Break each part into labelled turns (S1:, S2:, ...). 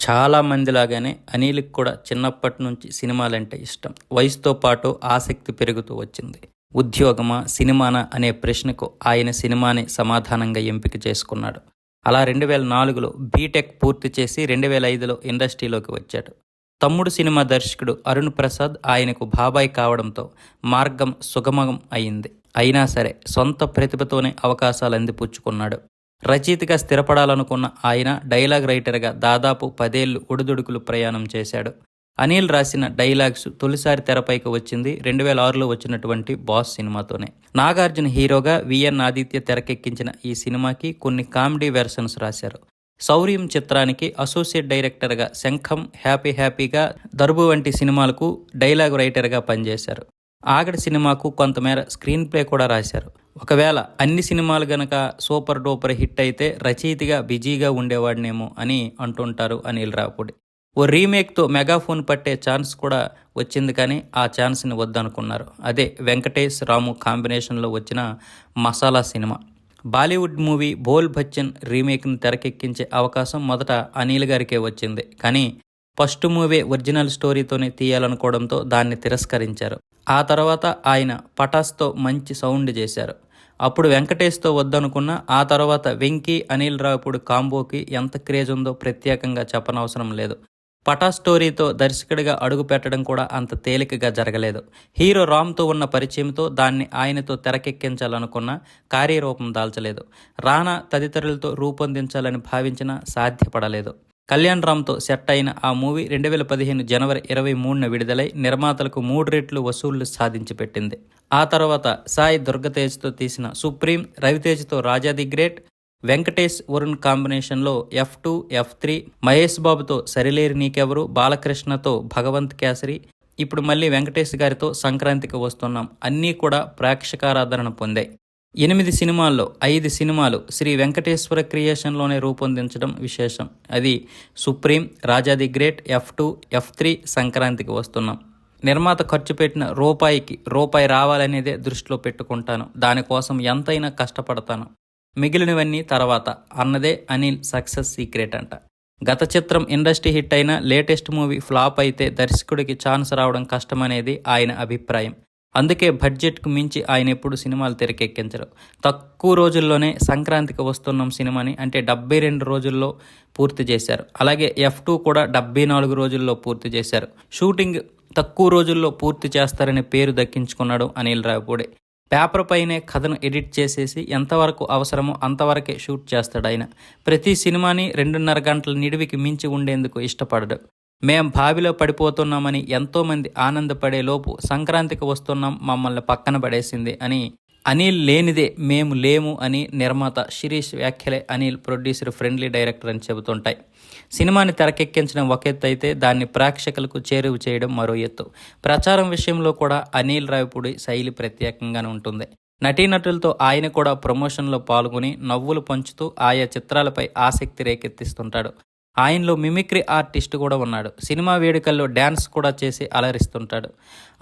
S1: చాలా మందిలాగానే అనిల్కి కూడా చిన్నప్పటి నుంచి సినిమాలంటే ఇష్టం. వయసుతో పాటు ఆసక్తి పెరుగుతూ వచ్చింది. ఉద్యోగమా సినిమానా అనే ప్రశ్నకు ఆయన సినిమాని సమాధానంగా ఎంపిక చేసుకున్నాడు. అలా రెండు వేల నాలుగులో బీటెక్ పూర్తి చేసి రెండు వేల ఐదులో ఇండస్ట్రీలోకి వచ్చాడు. తమ్ముడు సినిమా దర్శకుడు అరుణ్ ప్రసాద్ ఆయనకు బాబాయ్ కావడంతో మార్గం సుగమం అయింది. అయినా సరే సొంత ప్రతిభతోనే అవకాశాలు అందిపుచ్చుకున్నాడు. రచయితగా స్థిరపడాలనుకున్న ఆయన డైలాగ్ రైటర్గా దాదాపు పదేళ్ళు ఒడిదుడుకులు ప్రయాణం చేశాడు. అనిల్ రాసిన డైలాగ్స్ తొలిసారి తెరపైకి వచ్చింది రెండు వేల ఆరులో వచ్చినటువంటి బాస్ సినిమాతోనే. నాగార్జున హీరోగా విఎన్ ఆదిత్య తెరకెక్కించిన ఈ సినిమాకి కొన్ని కామెడీ వెర్షన్స్ రాశారు. శౌర్యం చిత్రానికి అసోసియేట్ డైరెక్టర్గా శంఖం హ్యాపీ హ్యాపీగా దర్బు వంటి సినిమాలకు డైలాగ్ రైటర్గా పనిచేశారు. ఆగడ సినిమాకు కొంతమేర స్క్రీన్ ప్లే కూడా రాశారు. ఒకవేళ అన్ని సినిమాలు గనక సూపర్ డూపర్ హిట్ అయితే రచయితగా బిజీగా ఉండేవాడినేమో అని అంటుంటారు అనిల్ రాపుడి ఓ రీమేక్తో మెగాఫోన్ పట్టే ఛాన్స్ కూడా వచ్చింది కానీ ఆ ఛాన్స్ని వద్దనుకున్నారు. అదే వెంకటేష్ రాము కాంబినేషన్లో వచ్చిన మసాలా సినిమా. బాలీవుడ్ మూవీ బోల్ బచ్చన్ రీమేక్ను తెరకెక్కించే అవకాశం మొదట అనిల్ గారికే వచ్చింది. కానీ ఫస్ట్ మూవీ ఒరిజినల్ స్టోరీతోనే తీయాలనుకోవడంతో దాన్ని తిరస్కరించారు. ఆ తర్వాత ఆయన పటాస్తో మంచి సౌండ్ చేశారు. అప్పుడు వెంకటేష్తో వద్దనుకున్న ఆ తర్వాత వెంకీ అనిల్ రావుపుడు కాంబోకి ఎంత క్రేజ్ ఉందో ప్రత్యేకంగా చెప్పనవసరం లేదు. పటా స్టోరీతో దర్శకుడిగా అడుగు పెట్టడం కూడా అంత తేలికగా జరగలేదు. హీరో రామ్తో ఉన్న పరిచయంతో దాన్ని ఆయనతో తెరకెక్కించాలనుకున్న కార్యరూపం దాల్చలేదు. రానా తదితరులతో రూపొందించాలని భావించినా సాధ్యపడలేదు. కళ్యాణ్ రామ్తో సెట్ అయిన ఆ మూవీ రెండు వేల పదిహేను జనవరి ఇరవై మూడున విడుదలై నిర్మాతలకు మూడు రెట్లు వసూళ్ళు సాధించి పెట్టింది. ఆ తర్వాత సాయి దుర్గతేజ్తో తీసిన సుప్రీం రవితేజ్తో రాజా ది గ్రేట్ వెంకటేష్ వరుణ్ కాంబినేషన్లో F two F three Mahesh బాబుతో సరిలేరు నీకెవరు బాలకృష్ణతో భగవంత్ కేసరి ఇప్పుడు మళ్ళీ వెంకటేష్ గారితో సంక్రాంతికి వస్తున్నాం. అన్నీ కూడా ప్రేక్షకారాధరణ పొందాయి. ఎనిమిది సినిమాల్లో ఐదు సినిమాలు శ్రీ వెంకటేశ్వర క్రియేషన్లోనే రూపొందించడం విశేషం. అది Supreme Raja the great F two F three సంక్రాంతికి వస్తున్నాం. నిర్మాత ఖర్చు పెట్టిన రూపాయికి రూపాయి రావాలనేదే దృష్టిలో పెట్టుకుంటాను. దానికోసం ఎంతైనా కష్టపడతాను. మిగిలినవన్నీ తర్వాత. అన్నదే అనిల్ సక్సెస్ సీక్రెట్ అంట. గత చిత్రం ఇండస్ట్రీ హిట్ అయిన లేటెస్ట్ మూవీ ఫ్లాప్ అయితే దర్శకుడికి ఛాన్స్ రావడం కష్టమనేది ఆయన అభిప్రాయం. అందుకే బడ్జెట్కు మించి ఆయన ఎప్పుడు సినిమాలు తెరకెక్కించరు. తక్కువ రోజుల్లోనే సంక్రాంతికి వస్తున్నాం సినిమాని అంటే డెబ్బై రెండు రోజుల్లో పూర్తి చేశారు. అలాగే ఎఫ్ టూ కూడా డెబ్బై నాలుగు రోజుల్లో పూర్తి చేశారు. షూటింగ్ తక్కువ రోజుల్లో పూర్తి చేస్తారనే పేరు దక్కించుకున్నాడు అనిల్ రావుపూడే. పేపర్ పైనే కథను ఎడిట్ చేసేసి ఎంతవరకు అవసరమో అంతవరకే షూట్ చేస్తాడు ఆయన ప్రతి సినిమాని రెండున్నర గంటల నిడివికి మించి ఉండేందుకు ఇష్టపడడు. మేం బావిలో పడిపోతున్నామని ఎంతోమంది ఆనందపడే లోపు సంక్రాంతికి వస్తున్నాం మమ్మల్ని పక్కన పడేసింది అని అనిల్ లేనిదే మేము లేము అని నిర్మాత శిరీష్ వ్యాఖ్యలే అనిల్ ప్రొడ్యూసర్ ఫ్రెండ్లీ డైరెక్టర్ అని చెబుతుంటాయి. సినిమాని తెరకెక్కించడం ఒక ఎత్తు అయితే దాన్ని ప్రేక్షకులకు చేరువ చేయడం మరో ఎత్తు. ప్రచారం విషయంలో కూడా అనిల్ రావిపూడి శైలి ప్రత్యేకంగానే ఉంటుంది. నటీనటులతో ఆయన కూడా ప్రమోషన్లో పాల్గొని నవ్వులు పంచుతూ ఆయా చిత్రాలపై ఆసక్తి రేకెత్తిస్తుంటాడు. ఆయనలో మిమిక్రీ ఆర్టిస్ట్ కూడా ఉన్నాడు. సినిమా వేడుకల్లో డ్యాన్స్ కూడా చేసి అలరిస్తుంటాడు.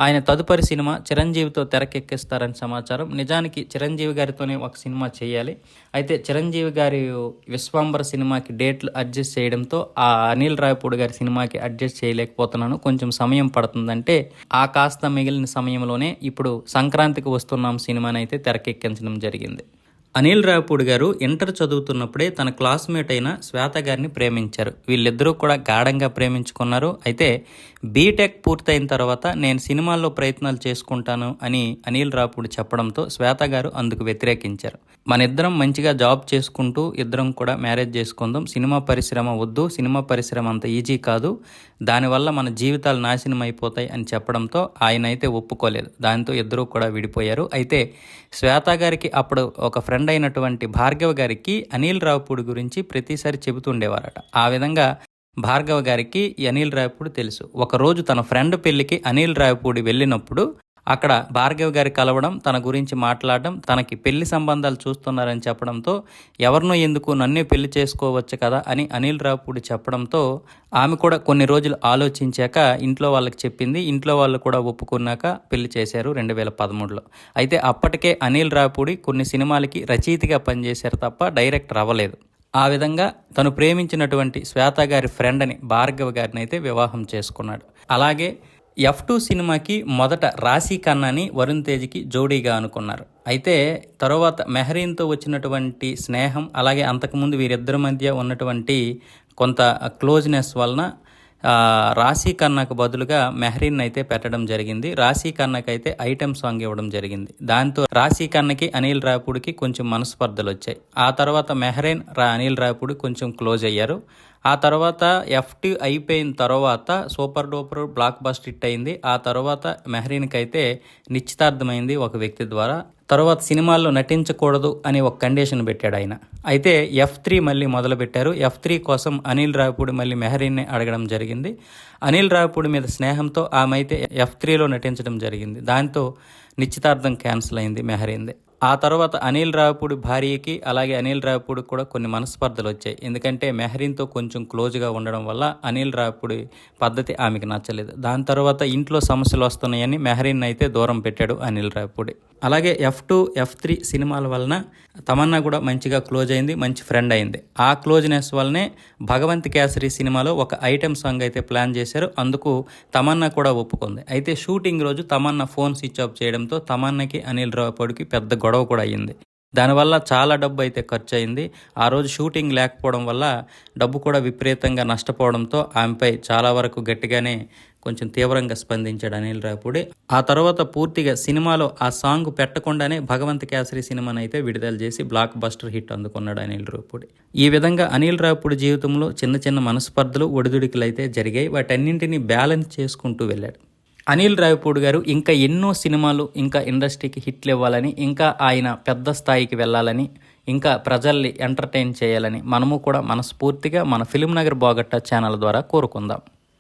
S1: ఆయన తదుపరి సినిమా చిరంజీవితో తెరకెక్కిస్తారని సమాచారం. నిజానికి చిరంజీవి గారితోనే ఒక సినిమా చేయాలి. అయితే చిరంజీవి గారి విశ్వాంబర సినిమాకి డేట్లు అడ్జస్ట్ చేయడంతో ఆ అనిల్ రాయపూడి గారి సినిమాకి అడ్జస్ట్ చేయలేకపోతున్నాను. కొంచెం సమయం పడుతుందంటే ఆ కాస్త మిగిలిన సమయంలోనే ఇప్పుడు సంక్రాంతికి వస్తున్నాం సినిమాని అయితే తెరకెక్కించడం జరిగింది. అనిల్ రావుపూడి గారు ఇంటర్ చదువుతున్నప్పుడే తన క్లాస్మేట్ అయిన శ్వేత గారిని ప్రేమించారు. వీళ్ళిద్దరూ కూడా గాఢంగా ప్రేమించుకున్నారు. అయితే బీటెక్ పూర్తయిన తర్వాత నేను సినిమాల్లో ప్రయత్నాలు చేసుకుంటాను అని అనిల్ రావుపూడి చెప్పడంతో శ్వేత గారు అందుకు వ్యతిరేకించారు. మన ఇద్దరం మంచిగా జాబ్ చేసుకుంటూ ఇద్దరం కూడా మ్యారేజ్ చేసుకుందాం. సినిమా పరిశ్రమ వద్దు సినిమా పరిశ్రమ అంత ఈజీ కాదు. దానివల్ల మన జీవితాలు నాశనం అయిపోతాయి అని చెప్పడంతో ఆయన అయితే ఒప్పుకోలేదు. దాంతో ఇద్దరూ కూడా విడిపోయారు. అయితే శ్వేత గారికి అప్పుడు ఒక ఫ్రెండ్ ఫ్రెండ్ అయినటువంటి భార్గవ గారికి అనిల్ రావుపూడి గురించి ప్రతిసారి చెబుతుండేవారట. ఆ విధంగా భార్గవ గారికి అనిల్ రావుపూడి తెలుసు. ఒకరోజు తన ఫ్రెండ్ పెళ్ళికి అనిల్ రావుపూడి వెళ్ళినప్పుడు అక్కడ భార్గవ్ గారి కలవడం తన గురించి మాట్లాడడం తనకి పెళ్ళి సంబంధాలు చూస్తున్నారని చెప్పడంతో ఎవరినో ఎందుకు నన్నే పెళ్ళి చేసుకోవచ్చు కదా అని అనిల్ రావుపూడి చెప్పడంతో ఆమె కూడా కొన్ని రోజులు ఆలోచించాక ఇంట్లో వాళ్ళకి చెప్పింది ఇంట్లో వాళ్ళు కూడా ఒప్పుకున్నాక పెళ్ళి చేశారు రెండు వేల పదమూడులో. అయితే అప్పటికే అనిల్ రావుపూడి కొన్ని సినిమాలకి రచయితగా పనిచేశారు తప్ప డైరెక్టర్ అవ్వలేదు. ఆ విధంగా తను ప్రేమించినటువంటి శ్వేత గారి ఫ్రెండ్ అని భార్గవ్ గారిని అయితే వివాహం చేసుకున్నాడు. అలాగే ఎఫ్ టూ సినిమాకి మొదట రాశి ఖన్నాని వరుణ్ తేజ్కి జోడీగా అనుకున్నారు. అయితే తర్వాత మెహరీన్తో వచ్చినటువంటి స్నేహం అలాగే అంతకుముందు వీరిద్దరి మధ్య ఉన్నటువంటి కొంత క్లోజ్నెస్ వలన రాశి రాశీ ఖన్నాకు బదులుగా మెహరీన్ అయితే పెట్టడం జరిగింది. రాశీ ఖన్నాకి అయితే ఐటెం సాంగ్ ఇవ్వడం జరిగింది. దాంతో రాశీ ఖన్నకి అనిల్ రాపుడికి కొంచెం మనస్పర్ధలు వచ్చాయి ఆ తర్వాత మెహరీన్ రా అనిల్ రాపుడి కొంచెం క్లోజ్ అయ్యారు. ఆ తర్వాత ఎఫ్టీ అయిపోయిన తర్వాత super duper blockbuster hit అయింది. ఆ తర్వాత మెహరీన్కి అయితే నిశ్చితార్థమైంది ఒక వ్యక్తి ద్వారా. తర్వాత సినిమాల్లో నటించకూడదు అని ఒక కండిషన్ పెట్టాడు ఆయన. అయితే ఎఫ్ త్రీ మళ్ళీ మొదలుపెట్టారు. ఎఫ్ త్రీ కోసం అనిల్ రావిపూడి మళ్ళీ మెహరీన్ని అడగడం జరిగింది. అనిల్ రావిపూడి మీద స్నేహంతో ఆమె అయితే ఎఫ్ త్రీలో నటించడం జరిగింది. దాంతో నిశ్చితార్థం క్యాన్సిల్ అయింది మెహరీన్ది ఆ తర్వాత అనిల్ రావిపూడి భార్యకి అలాగే అనిల్ రావిపూడికి కూడా కొన్ని మనస్పర్ధలు వచ్చాయి. ఎందుకంటే మెహరీన్తో కొంచెం క్లోజ్గా ఉండడం వల్ల అనిల్ రావిపూడి పద్ధతి ఆమెకి నచ్చలేదు. దాని తర్వాత ఇంట్లో సమస్యలు వస్తున్నాయని మెహరీన్ అయితే దూరం పెట్టాడు అనిల్ రావిపూడి. అలాగే ఎఫ్ టూ ఎఫ్ త్రీ సినిమాల వలన తమన్నా కూడా మంచిగా క్లోజ్ అయింది మంచి ఫ్రెండ్ అయింది. ఆ క్లోజ్నెస్ వల్లనే భగవంత్ కేసరి సినిమాలో ఒక ఐటెం సాంగ్ అయితే ప్లాన్ చేశారు. అందుకు తమన్నా కూడా ఒప్పుకుంది. అయితే షూటింగ్ రోజు తమన్నా ఫోన్ స్విచ్ ఆఫ్ చేయడంతో తమన్నాకి అనిల్ రావుపూడికి పెద్ద గొడవ కూడా అయ్యింది. దానివల్ల చాలా డబ్బు అయితే ఖర్చు అయింది ఆ రోజు షూటింగ్ లేకపోవడం వల్ల డబ్బు కూడా విపరీతంగా నష్టపోవడంతో ఆమెపై చాలా వరకు గట్టిగానే కొంచెం తీవ్రంగా స్పందించాడు అనిల్ రాపుడి ఆ తర్వాత పూర్తిగా సినిమాలో ఆ సాంగ్ పెట్టకుండానే భగవంత్ కేసరి సినిమాని అయితే విడుదల చేసి బ్లాక్ బస్టర్ హిట్ అందుకున్నాడు అనిల్ రాపుడి ఈ విధంగా అనిల్ రావుపూడి జీవితంలో చిన్న చిన్న మనస్పర్ధలు ఒడిదుడికలు అయితే జరిగాయి. వాటన్నింటినీ బ్యాలెన్స్ చేసుకుంటూ వెళ్ళాడు. అనిల్ రావిపూడి గారు ఇంకా ఎన్నో సినిమాలు ఇంకా ఇండస్ట్రీకి హిట్లు ఇవ్వాలని ఇంకా ఆయన పెద్ద స్థాయికి వెళ్ళాలని ఇంకా ప్రజల్ని ఎంటర్టైన్ చేయాలని మనము కూడా మనస్ఫూర్తిగా మన ఫిలిం నగర్ బోగట్ట ఛానల్ ద్వారా కోరుకుందాం.